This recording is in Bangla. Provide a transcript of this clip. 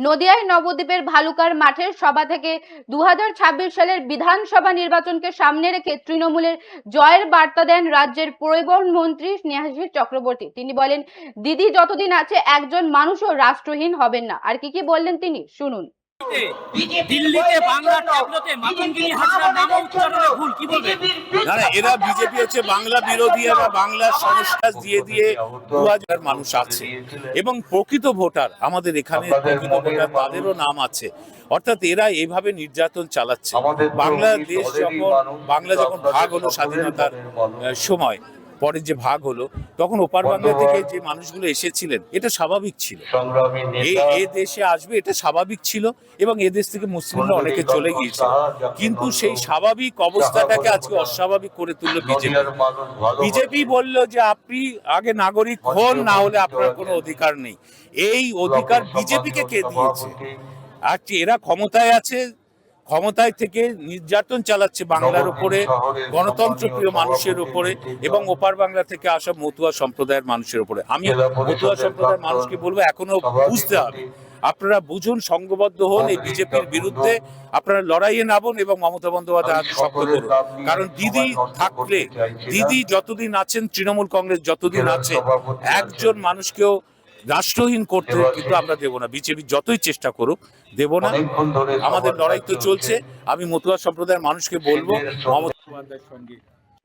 নদিয়ায় নবদ্বীপের ভালুকার মাঠের সভা থেকে দু হাজার ছাব্বিশ সালের বিধানসভা নির্বাচনকে সামনে রেখে তৃণমূলের জয়ের বার্তা দেন রাজ্যের পরিবহন মন্ত্রী স্নেহাশিস চক্রবর্তী। তিনি বলেন, দিদি যতদিন আছে, একজন মানুষও রাষ্ট্রহীন হবেন না। আর কি কি বললেন তিনি? শুনুন। দিল্লিতে বাংলা ট্যাবলোতে মাতঙ্গিনী হাজরার নাম উচ্চারণে ভুল কি বলবেন? না না এরা বিজেপি হচ্ছে বাংলা বিরোধী এরা বাংলার সংস্কার দিয়ে দিয়ে দু হাজার মানুষ আছে। এবং প্রকৃত ভোটার আমাদের এখানে প্রকৃত ভোটার তাদেরও নাম আছে। অর্থাৎ এরা এইভাবে নির্যাতন চালাচ্ছে। বাংলাদেশ যখন বাংলা যখন ভাগ হলো স্বাধীনতার সময় পরে যে ভাগ হলো তখন ওপার বাংলা থেকে যে মানুষগুলো এসেছিলেন এটা স্বাভাবিক ছিল। এই এ দেশে আসবে এটা স্বাভাবিক ছিল এবং এ দেশ থেকে মুসলিমরা অনেকে চলে গিয়েছিল কিন্তু সেই স্বাভাবিক অবস্থাটাকে আজকে অস্বাভাবিক করে তুললো বিজেপি। বিজেপি বলল যে আপনি আগে নাগরিক হন না হলে আপনার কোনো অধিকার নেই। এই অধিকার বিজেপিকে কে দিয়েছে? আর কি এরা ক্ষমতায় আছে ক্ষমতায় থেকে নির্যাতন চালাচ্ছে বাংলার উপরে গণতন্ত্র প্রিয় মানুষের উপরে এবং ওপার বাংলা থেকে আসা মতুয়া সম্প্রদায়ের মানুষের উপরে। আমি মতুয়া সম্প্রদায়ের মানুষকে বলব এখনও বুঝতে হবে। আপনারা বুঝুন সংঘবদ্ধ হন এই বিজেপির বিরুদ্ধে। আপনারা লড়াইয়ে নামুন এবং মমতা বন্দ্যোপাধ্যায় হাত শক্ত করুন। কারণ দিদি থাকলে দিদি যতদিন আছেন তৃণমূল কংগ্রেস যতদিন আছে একজন মানুষকেও রাষ্ট্রহীন করতে কিন্তু আমরা দেব না। বিজেপি যতই চেষ্টা করুক দেব না। আমাদের লড়াই তো চলছে। আমি মতুয়া সম্প্রদায়ের মানুষকে বলব মমতা সঙ্গে